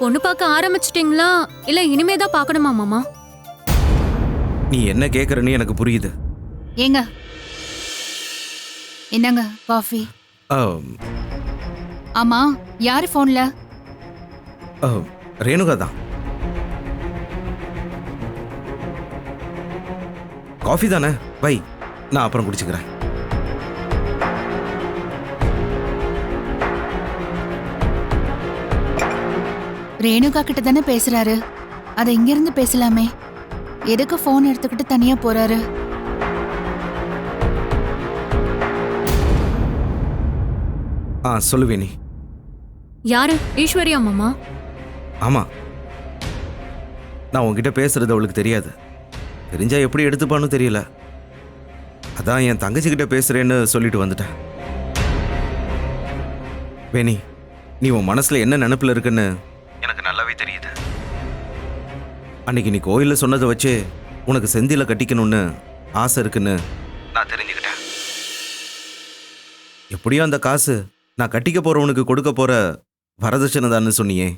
பொண்ணு பார்க்க ஆரம்பிச்சிட்டீங்களா? இல்ல இனிமே தான் பார்க்கணுமா மாமா? நீ என்ன கேட்குறன்னு எனக்கு புரியுது. ஏங்க. என்னங்க காஃபி ஆ, ஆமா யாரு ஃபோன்ல? ஆ, ரேணுகா தான். காஃபி தானே? வை நான் அப்புறம் குடிச்சுக்கிறேன். ரேணுகா கிட்ட தானே பேசுறாரு? அதை இங்க இருந்து பேசலாமே. எதுக்கு ஃபோன் எடுத்துக்கிட்டு தனியா போறாரு? ஆ சொல்லுவே நீ யாரு? ஈஸ்வரியா மாமா? ஆமாம் நான் உன்கிட்ட பேசுறது அவளுக்கு தெரியாது. தெரிஞ்சா எப்படி எடுத்துப்பான்னு தெரியல. அதான் என் தங்கச்சிக்கிட்ட பேசுறேன்னு சொல்லிட்டு வந்துட்டேன். வேணி நீ உன் மனசுல என்ன நினப்புல இருக்குன்னு தெரியுது. அன்னைக்கு நீ கோயிலில் சொன்னதை வச்சு உனக்கு செந்தில கட்டிக்கணும்னு ஆசை இருக்குன்னு. நான் தெரிஞ்சுக்கிட்டேன். எப்படியோ அந்த காசு நான் கட்டிக்க போறவனுக்கு கொடுக்க போற வரதட்சணை தான்னு சொன்னியே.